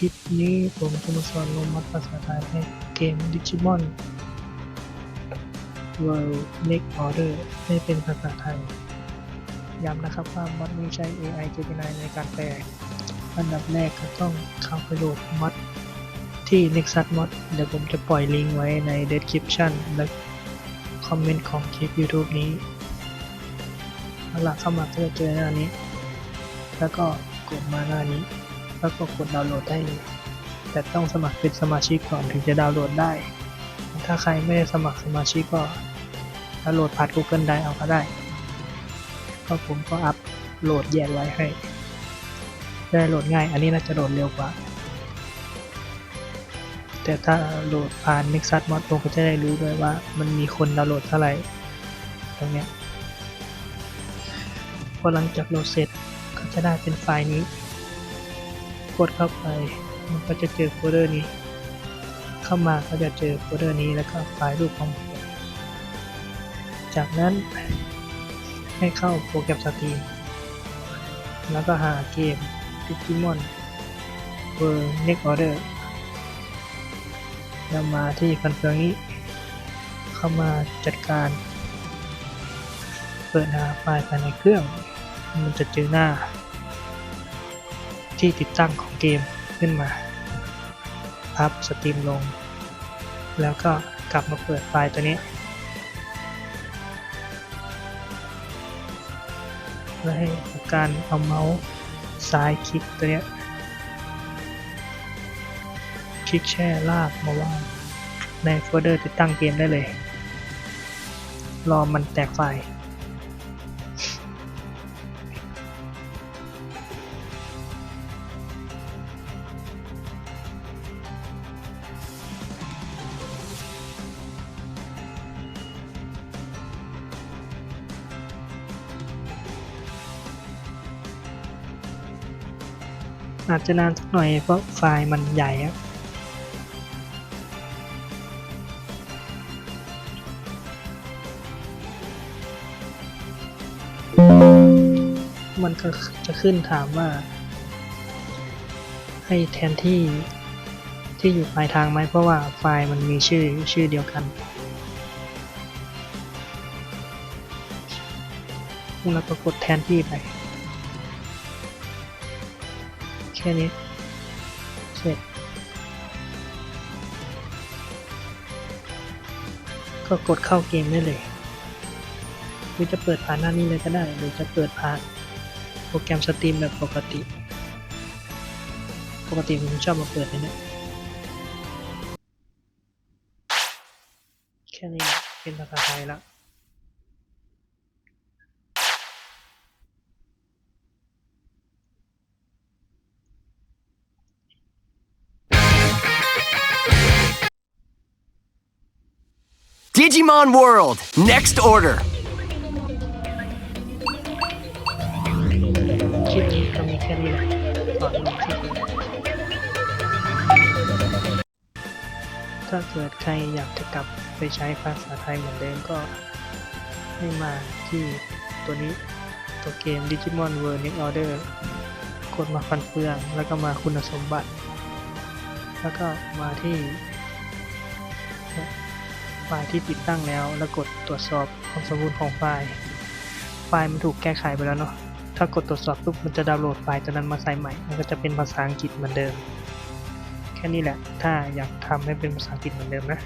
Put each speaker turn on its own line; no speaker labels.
ลิปนี้ผมจะมาสอนลงมัดภาษาไทยให้เกม Digimon World Next Order ให้เป็นภาษาไทย ย้ำนะครับว่ามัดไม่ใช้ AI Gemini ในการแปล อันดับแรกก็ต้องเข้าไปโหลดมัดที่ Nexus Mod เดี๋ยวผมจะปล่อยลิงก์ไว้ใน description และคอมเมนต์ของคลิป YouTube นี้เอาล่ะเข้ามาก็จะเจอหน้านี้ แล้วก็กดมาหน้านี้ แล้วก็กดดาวน์โหลดได้เลย แต่ต้องสมัครเป็นสมาชิกก่อนถึงจะดาวน์โหลดได้ ถ้าใครไม่ได้สมัครสมาชิกก็ดาวน์โหลดผ่าน Google Drive เอาก็ได้ ก็ผมก็อัพโหลดแยกไว้ให้ ได้โหลดง่าย อันนี้น่าจะโหลดเร็วกว่า แต่ถ้าโหลดผ่าน Nexus Mod ผมก็จะได้รู้ด้วยว่ามันมีคนดาวน์โหลดเท่าไหร่ ตรงเนี้ยพอหลังจากโหลดเสร็จก็จะได้เป็นไฟล์นี้ ดเข้าไป มันก็จะเจอโฟลเดอร์นี้ เข้ามาก็จะเจอโฟลเดอร์นี้แล้วก็ไฟล์รูปของผมจากนั้นให้เข้าโปรแกรมสตรีม แล้วก็หาเกม Digimon World Next Order แล้วมาที่ฟันเฟืองนี้ เข้ามาจัดการ เปิดหาไฟล์ภายในเครื่อง มันจะเจอหน้า ที่ติดตั้งของเกมขึ้นมาพับสตรีมลง แล้วก็กลับมาเปิดไฟล์ตัวนี้แล้วให้การเอาเมาส์ซ้ายคลิกตัวเนี้ยคลิกแช่ลากมาวางในโฟลเดอร์ติดตั้งเกมได้เลย รอมันแตกไฟล์ อาจจะนานสักหน่อยเพราะไฟล์มันใหญ่อะมันก็จะขึ้นถามว่า ให้แทนที่ที่อยู่ปลายทางไหมเพราะว่าไฟล์มันมีชื่อชื่อเดียวกัน แล้วก็กดแทนที่ไป แค่นี้ เสร็จ ก็กดเข้าเกมได้เลยหรือจะเปิดผ่านหน้านี้เลยก็ได้ หรือจะเปิดผ่านโปรแกรมสตรีมแบบปกติ ปกติผมชอบมาเปิดในนี้แค่นี้เป็นภาษาไทยแล้ว
Digimon World, next order.
ถ้าเกิดใครอยากจะกลับไปใช้ภาษาไทยเหมือนเดิมก็ให้มาที่ตัวนี้ตัวเกม Digimon World Next Order กดมาฟันเฟือง แล้วก็มาคุณสมบัติ แล้วก็มาที่ ไฟล์ที่ติดตั้งแล้ว แล้วกดตรวจสอบความสมบูรณ์ของไฟล์ ไฟล์มันถูกแก้ไขไปแล้วเนาะ ถ้ากดตรวจสอบปุ๊บมันจะดาวน์โหลดไฟล์ตัวนั้นมาใส่ใหม่ มันก็จะเป็นภาษาอังกฤษเหมือนเดิม แค่นี้แหละ ถ้าอยากทำให้เป็นภาษาอังกฤษเหมือนเดิมนะ